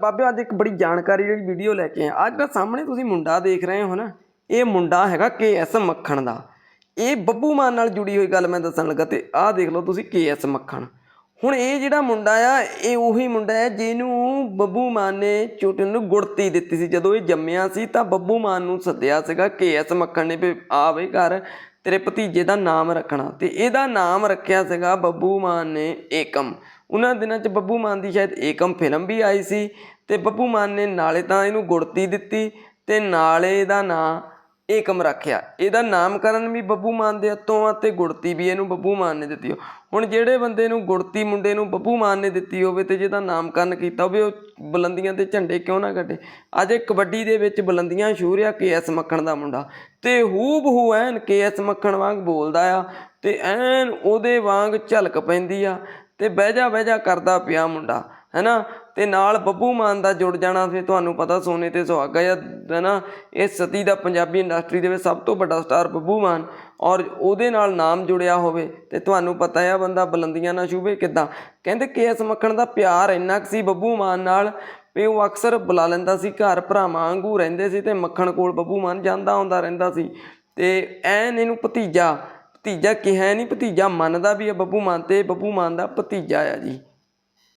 ਬਾਬੇ, ਅੱਜ ਇੱਕ ਬੜੀ ਜਾਣਕਾਰੀ ਜਿਹੜੀ ਵੀਡੀਓ ਲੈ ਕੇ ਆਏ ਅੱਜ ਦਾ ਸਾਹਮਣੇ ਤੁਸੀਂ ਮੁੰਡਾ ਦੇਖ ਰਹੇ ਹੋ ਨਾ, ਇਹ ਮੁੰਡਾ ਹੈਗਾ ਕੇਐਸ ਮੱਖਣ ਦਾ। ਇਹ ਬੱਬੂ ਮਾਨ ਨਾਲ ਜੁੜੀ ਹੋਈ ਗੱਲ ਮੈਂ ਦੱਸਣ ਲੱਗਾ ਤੇ ਆਹ ਦੇਖ ਲਓ ਤੁਸੀਂ ਕੇਐਸ ਮੱਖਣ। ਹੁਣ ਇਹ ਜਿਹੜਾ ਮੁੰਡਾ ਆ, ਇਹ ਉਹੀ ਮੁੰਡਾ ਹੈ ਜਿਹਨੂੰ ਬੱਬੂ ਮਾਨ ਨੇ ਛੋਟੇ ਨੂੰ ਗੁੜਤੀ ਦਿੱਤੀ ਸੀ। ਜਦੋਂ ਇਹ ਜੰਮਿਆ ਸੀ ਤਾਂ ਬੱਬੂ ਮਾਨ ਨੂੰ ਸੱਦਿਆ ਸੀਗਾ ਕੇਐਸ ਮੱਖਣ ਨੇ ਵੀ ਆ ਬਈ ਘਰ, ਤੇਰੇ ਭਤੀਜੇ ਦਾ ਨਾਮ ਰੱਖਣਾ। ਤੇ ਇਹਦਾ ਨਾਮ ਰੱਖਿਆ ਸੀਗਾ ਬੱਬੂ ਮਾਨ ਨੇ ਏਕਮ। ਉਹਨਾਂ ਦਿਨਾਂ 'ਚ ਬੱਬੂ ਮਾਨ ਦੀ ਸ਼ਾਇਦ ਏਕਮ ਫਿਲਮ ਵੀ ਆਈ ਸੀ ਤੇ ਬੱਬੂ ਮਾਨ ਨੇ ਨਾਲੇ ਤਾਂ ਇਹਨੂੰ ਗੁੜਤੀ ਦਿੱਤੀ ਤੇ ਨਾਲੇ ਇਹਦਾ ਨਾਂ ਏਕਮ ਰੱਖਿਆ। ਇਹਦਾ ਨਾਮਕਰਨ ਵੀ ਬੱਬੂ ਮਾਨ ਦੇ ਹੱਥੋਂ ਆ ਤੇ ਗੁੜਤੀ ਵੀ ਇਹਨੂੰ ਬੱਬੂ ਮਾਨ ਨੇ ਦਿੱਤੀ ਹੁਣ ਜਿਹੜੇ ਬੰਦੇ ਨੂੰ ਗੁੜਤੀ ਮੁੰਡੇ ਨੂੰ ਬੱਬੂ ਮਾਨ ਨੇ ਦਿੱਤੀ ਹੋਵੇ ਤੇ ਜਿਹਦਾ ਨਾਮਕਰਨ ਕੀਤਾ ਹੋਵੇ, ਉਹ ਬੁਲੰਦੀਆਂ ਤੇ ਝੰਡੇ ਕਿਉਂ ਨਾ ਕੱਢੇ? ਅੱਜ ਕਬੱਡੀ ਦੇ ਵਿੱਚ ਬੁਲੰਦੀਆਂ ਸ਼ੂਰਿਆ ਕੇਐਸ ਮੱਖਣ ਦਾ ਮੁੰਡਾ। ਤੇ ਹੂਬ ਹੂ ਐਨ ਕੇਐਸ ਮੱਖਣ ਵਾਂਗ ਬੋਲਦਾ ਆ ਤੇ ਐਨ ਉਹਦੇ ਵਾਂਗ ਝਲਕ ਪੈਂਦੀ ਆ ਤੇ ਬਹਿ ਜਾ ਬਹਿ ਜਾ ਕਰਦਾ ਪਿਆ ਮੁੰਡਾ, ਹੈਨਾ? ਤੇ ਨਾਲ ਬੱਬੂ ਮਾਨ ਦਾ ਜੁੜ ਜਾਣਾ ਫਿਰ ਤੁਹਾਨੂੰ ਪਤਾ ਸੋਨੇ ਤੇ ਸੁਹਾਗਾ ਜਾਂ ਹੈਨਾ? ਇਹ ਸਤੀ ਦਾ ਪੰਜਾਬੀ ਇੰਡਸਟਰੀ ਦੇ ਵਿੱਚ ਸਭ ਤੋਂ ਵੱਡਾ ਸਟਾਰ ਬੱਬੂ ਮਾਨ, ਔਰ ਉਹਦੇ ਨਾਲ ਨਾਮ ਜੁੜਿਆ ਹੋਵੇ, ਤੇ ਤੁਹਾਨੂੰ ਪਤਾ ਆ ਬੰਦਾ ਬੁਲੰਦੀਆਂ ਨਾਲ ਛੂਵੇ ਕਿਦਾਂ? ਕਹਿੰਦੇ ਕੇਐਸ ਮੱਖਣ ਦਾ ਪਿਆਰ ਇੰਨਾ ਕੁ ਸੀ ਬੱਬੂ ਮਾਨ ਨਾਲ, ਵੀ ਉਹ ਅਕਸਰ ਬੁਲਾ ਲੈਂਦਾ ਸੀ ਘਰ ਭਰਾਵਾਂ ਵਾਂਗੂ ਰਹਿੰਦੇ ਸੀ ਤੇ ਮੱਖਣ ਕੋਲ ਬੱਬੂ ਮਾਨ ਜਾਂਦਾ ਆਉਂਦਾ ਰਹਿੰਦਾ ਸੀ। ਤੇ ਐਨ ਇਹਨੂੰ ਭਤੀਜਾ ਭਤੀਜਾ ਕਿਹਾ ਨਹੀਂ ਭਤੀਜਾ ਮੰਨਦਾ ਵੀ ਆ, ਬੱਬੂ ਮਾਨ ਤੇ ਬੱਬੂ ਮਾਨ ਦਾ ਭਤੀਜਾ ਆ ਜੀ।